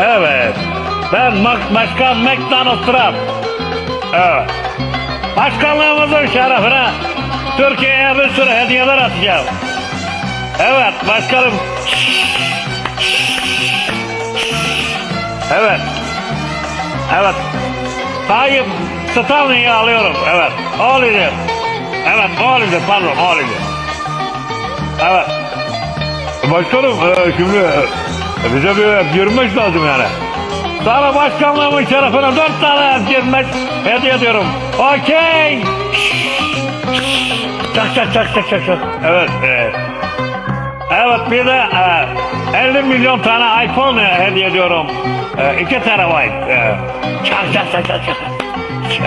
Evet. Ben Mak- Başkan McDonald Trump. Evet. Başkanlığımızın şerefine Türkiye'ye bir sürü hediyeler atacağım. Evet başkanım. Evet. Evet. Tayyip Stanley'i alıyorum. Evet. O lider. Evet o lider pardon o lider. Evet. Başkanım e, şimdi e, bize bir girmek lazım yani. Sana başkanlığımın şerefine dört tane girmek hediye ediyorum. Okey. Çak çak çak çak çak çak. Evet. E, evet bir de e, 50 milyon tane iPhone hediye ediyorum. E, 2 terabayt. E, çak çak çak çak çak.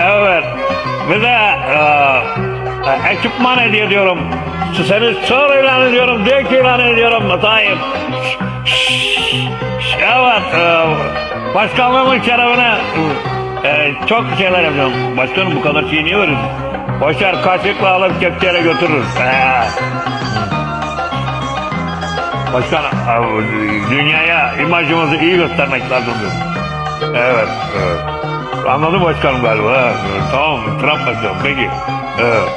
Evet. Bir de e, e, ekipman hediye ediyorum. Seni sor ilan ediyorum, dök ilan ediyorum. Tayyip. Evet. Başkanlığımın şerefine e, çok şeyler yapacağım. Başkanım bu kadar şeyi niye veriyorsun? Boşver kaşıkla alıp kepçeyle götürürüz. E, Başkan e, dünyaya imajımızı iyi göstermek lazım. Evet, evet. Anladım başkanım galiba. Ha, Tamam, Trump başkanım. Peki. Evet.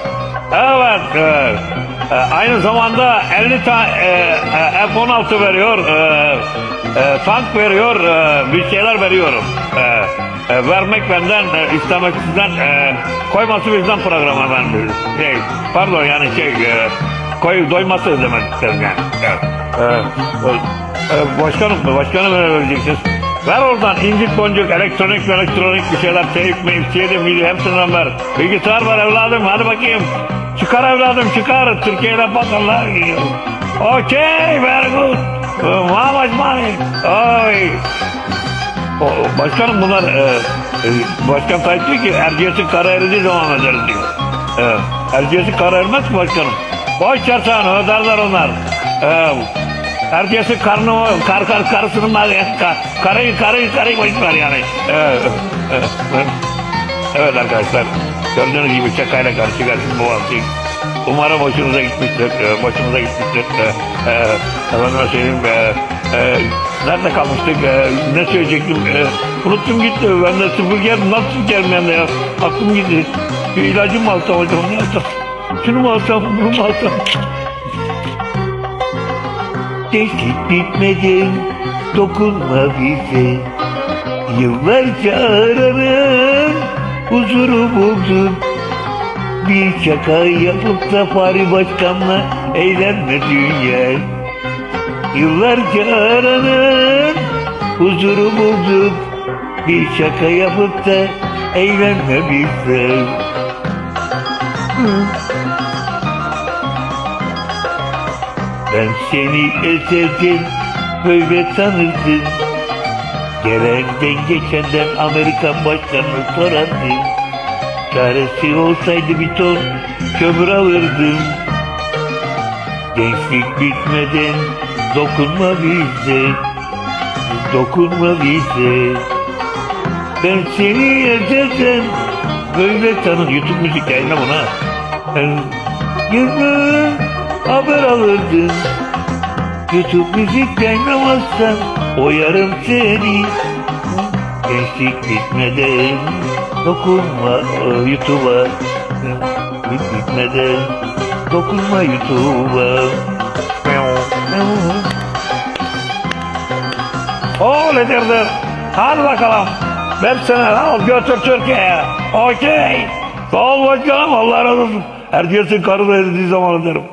Evet. evet. E, aynı zamanda 50 tane F-16 veriyor, e, e, tank veriyor, e, bir şeyler veriyorum. E, e, vermek benden, e, istemek sizden, e, koyması bizden programa ben. Şey, pardon yani şey, e, koy, doyması demek isterim yani. Evet. E, e, başkanım, başkanım vereceksiniz? Ver oradan incik boncuk, elektronik elektronik bir şeyler, teyip meyip, CD, midi hepsinden ver. Bilgisayar var evladım, hadi bakayım. Çıkar evladım, çıkar. Türkiye'de bakanlar gidiyor. Okey, very good. Much money? Oy. O, başkanım bunlar, e, e, Başkan Tayyip ki Erciyes'in kara eridiği zaman öderiz diyor. E, Erciyes'in kara erimez ki başkanım. Boş ver sen, öderler onlar. E, Herkesin karnı kar kar karısının. Kar, karıyı karıyı karıyı boş ver yani. Evet, evet, evet. Evet arkadaşlar. Gördüğünüz gibi şakayla karşı karşı bu vakti. Umarım hoşunuza gitmiştir. e, Başımıza gitmiştir. E, e, efendime söyleyeyim. E, e, nerede kalmıştık? E, ne söyleyecektim? E, unuttum gitti. Ben de sıfır geldim. Nasıl de ya? Aklım gitti. Bir ilacım mı alsam hocam? Ne alsam? Şunu mu alsam? Bunu mu alsam? Gençlik bitmedi, dokunma bize. Yıllarca aranın huzuru buldun. Bir şaka yapıp da Fahri Başkan'la eğlenme dünya. Yıllarca aranın huzuru bulduk. Bir şaka yapıp da eğlenme bize. Ben seni eserdim, böyle tanırdım. Gelenden geçenden Amerikan başkanını sorardım. Çaresi olsaydı bir ton kömür alırdım. Gençlik bitmeden dokunma bize, dokunma bize. Ben seni eserdim, böyle tanır. YouTube müzik yayınla buna. Ben haber alırdın. YouTube müzik yayınlamazsan oyarım seni. Gençlik bitmeden dokunma e, YouTube'a. Bit bitmeden dokunma YouTube'a. O nedirdir? Hadi bakalım. Hepsini al götür Türkiye'ye. Okey. Sağ ol başkanım. Allah razı olsun. Herkesin karı da eridiği zaman derim.